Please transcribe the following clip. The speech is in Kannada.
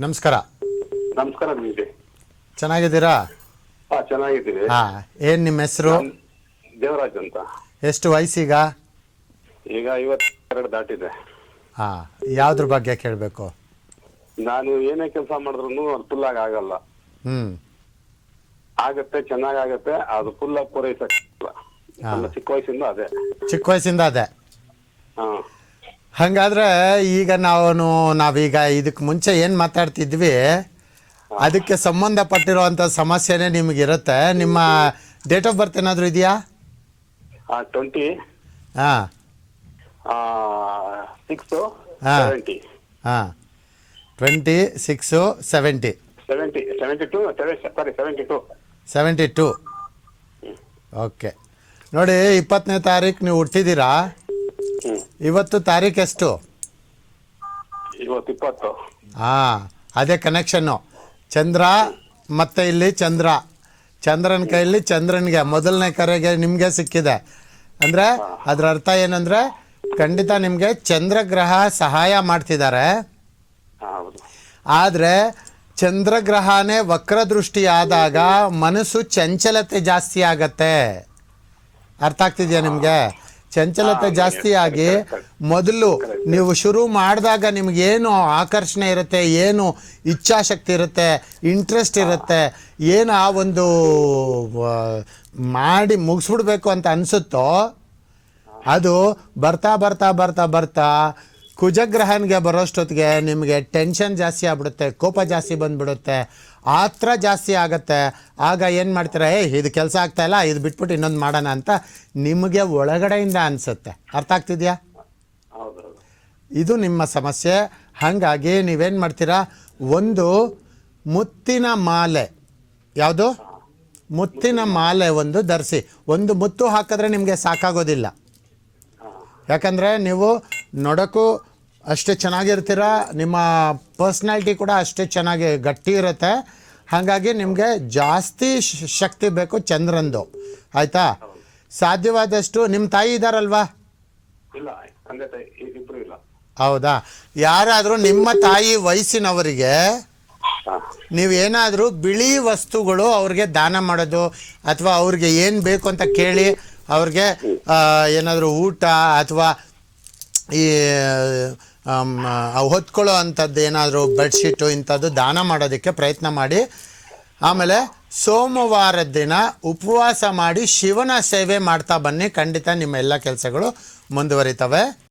ನಮಸ್ಕಾರ. ನಮಸ್ಕಾರ ನಿಮಗೆ. ಚೆನ್ನಾಗಿದ್ದೀರಾ? ಹಾ ಚೆನ್ನಾಗಿದ್ದೀವಿ. ಹಾ ಏನ್ ನಿಮ್ಮ ಹೆಸರು? ದೇವರಾಜ್ ಅಂತ. ಎಷ್ಟು ವಯಸ್ಸೀಗ ಈಗ? ಐವತ್ತೆರಡು ದಾಟಿದೆ. ಹಾ ಯಾವ್ದ್ರ ಬಗ್ಗೆ ಕೇಳಬೇಕು? ನಾನು ಏನೇ ಕೆಲಸ ಮಾಡಿದ್ರು ಅದು ಫುಲ್ ಆಗಿ ಆಗಲ್ಲ. ಹ್ಮ್. ಆಗತ್ತೆ ಚೆನ್ನಾಗಾಗತ್ತೆ ಅದು ಫುಲ್ ಆಗಿ ಪೂರೈಸಕ್ಕಿಲ್ಲ ಚಿಕ್ಕ ವಯಸ್ಸಿಂದ ಅದೇ. ಚಿಕ್ಕ ವಯಸ್ಸಿಂದ ಅದೇ. ಹಾ. ಹಾಗಾದ್ರೆ ಈಗ ನಾವು ನಾವೀಗ ಇದಕ್ಕೆ ಮುಂಚೆ ಏನು ಮಾತಾಡ್ತಿದ್ವಿ ಅದಕ್ಕೆ ಸಂಬಂಧಪಟ್ಟಿರುವಂಥ ಸಮಸ್ಯೆನೇ ನಿಮಗಿರುತ್ತೆ. ನಿಮ್ಮ ಡೇಟ್ ಆಫ್ ಬರ್ತ್ ಏನಾದರೂ ಇದೆಯಾ? ಟ್ವೆಂಟಿ ಹಾಂ ಸಿಕ್ಸ್ ಹಾ. ಸೆವೆಂಟಿ ಹಾಂ twenty six seventy seventy seventy two sorry seventy two seventy two okay ನೋಡಿ ಇಪ್ಪತ್ತನೇ ತಾರೀಕು ನೀವು ಹುಟ್ಟಿದ್ದೀರಾ? ಇವತ್ತು ತಾರೀಕು ಎಷ್ಟು? ಇವತ್ತು ಇಪ್ಪತ್ತು. ಹಾಂ ಅದೇ ಕನೆಕ್ಷನ್ನು ಚಂದ್ರ ಮತ್ತೆ ಇಲ್ಲಿ ಚಂದ್ರ. ಚಂದ್ರನ ಕೈಯಲ್ಲಿ ಚಂದ್ರನಿಗೆ ಮೊದಲನೇ ಕರೆಗೆ ನಿಮಗೆ ಸಿಕ್ಕಿದೆ. ಅಂದರೆ ಅದರ ಅರ್ಥ ಏನಂದರೆ ಖಂಡಿತ ನಿಮಗೆ ಚಂದ್ರಗ್ರಹ ಸಹಾಯ ಮಾಡ್ತಿದ್ದಾರೆ. ಆದರೆ ಚಂದ್ರಗ್ರಹನೇ ವಕ್ರದೃಷ್ಟಿ ಆದಾಗ ಮನಸ್ಸು ಚಂಚಲತೆ ಜಾಸ್ತಿ ಆಗತ್ತೆ. ಅರ್ಥ ಆಗ್ತಿದೆಯಾ ನಿಮಗೆ? ಚಂಚಲತೆ ಜಾಸ್ತಿ ಆಗಿ. ಮೊದಲು ನೀವು ಶುರು ಮಾಡಿದಾಗ ನಿಮಗೇನು ಆಕರ್ಷಣೆ ಇರುತ್ತೆ ಏನು ಇಚ್ಛಾಶಕ್ತಿ ಇರುತ್ತೆ ಇಂಟ್ರೆಸ್ಟ್ ಇರುತ್ತೆ ಏನು ಆ ಒಂದು ಮಾಡಿ ಮುಗಿಸ್ಬಿಡ್ಬೇಕು ಅಂತ ಅನಿಸುತ್ತೋ ಅದು ಬರ್ತಾ ಬರ್ತಾ ಬರ್ತಾ ಬರ್ತಾ ಕುಜಗ್ರಹನ್ಗೆ ಬರೋಷ್ಟೊತ್ತಿಗೆ ನಿಮಗೆ ಟೆನ್ಷನ್ ಜಾಸ್ತಿ ಆಗ್ಬಿಡುತ್ತೆ ಕೋಪ ಜಾಸ್ತಿ ಬಂದ್ಬಿಡುತ್ತೆ ಆತ್ರ ಜಾಸ್ತಿ ಆಗುತ್ತೆ. ಆಗ ಏನು ಮಾಡ್ತೀರಾ ಏ ಇದು ಕೆಲಸ ಆಗ್ತಾ ಇಲ್ಲ ಇದು ಬಿಟ್ಬಿಟ್ಟು ಇನ್ನೊಂದು ಮಾಡೋಣ ಅಂತ ನಿಮಗೆ ಒಳಗಡೆಯಿಂದ ಅನಿಸುತ್ತೆ. ಅರ್ಥ ಆಗ್ತಿದೆಯಾ? ಇದು ನಿಮ್ಮ ಸಮಸ್ಯೆ. ಹಾಗಾಗಿ ನೀವೇನು ಮಾಡ್ತೀರಾ ಒಂದು ಮುತ್ತಿನ ಮಾಲೆ ಯಾವುದು? ಮುತ್ತಿನ ಮಾಲೆ ಒಂದು ಧರಿಸಿ. ಒಂದು ಮುತ್ತು ಹಾಕಿದ್ರೆ ನಿಮಗೆ ಸಾಕಾಗೋದಿಲ್ಲ. ಯಾಕಂದರೆ ನೀವು ನೋಡೋಕ್ಕೂ ಅಷ್ಟೇ ಚೆನ್ನಾಗಿರ್ತೀರ? ನಿಮ್ಮ ಪರ್ಸ್ನಾಲಿಟಿ ಕೂಡ ಅಷ್ಟೇ ಚೆನ್ನಾಗಿ ಗಟ್ಟಿ ಇರುತ್ತೆ. ಹಾಗಾಗಿ ನಿಮಗೆ ಜಾಸ್ತಿ ಶಕ್ತಿ ಬೇಕು ಚಂದ್ರಂದು. ಆಯಿತಾ? ಸಾಧ್ಯವಾದಷ್ಟು ನಿಮ್ಮ ತಾಯಿ ಇದ್ದಾರಲ್ವಾ ಹೌದಾ? ಯಾರಾದರೂ ನಿಮ್ಮ ತಾಯಿ ವಯಸ್ಸಿನವರಿಗೆ ನೀವು ನೀವೇನಾದರೂ ಬಿಳಿ ವಸ್ತುಗಳು ಅವ್ರಿಗೆ ದಾನ ಮಾಡೋದು ಅಥವಾ ಅವ್ರಿಗೆ ಏನು ಬೇಕು ಅಂತ ಕೇಳಿ ಅವ್ರಿಗೆ ಏನಾದರೂ ಊಟ ಅಥವಾ ಈ ಅವು ಹೊತ್ಕೊಳ್ಳೋ ಅಂಥದ್ದು ಏನಾದರೂ ಬೆಡ್ಶೀಟು ಇಂಥದ್ದು ದಾನ ಮಾಡೋದಕ್ಕೆ ಪ್ರಯತ್ನ ಮಾಡಿ. ಆಮೇಲೆ ಸೋಮವಾರದ ದಿನ ಉಪವಾಸ ಮಾಡಿ ಶಿವನ ಸೇವೆ ಮಾಡ್ತಾ ಬನ್ನಿ. ಖಂಡಿತ ನಿಮ್ಮ ಎಲ್ಲ ಕೆಲಸಗಳು ಮುಂದುವರಿತವೆ.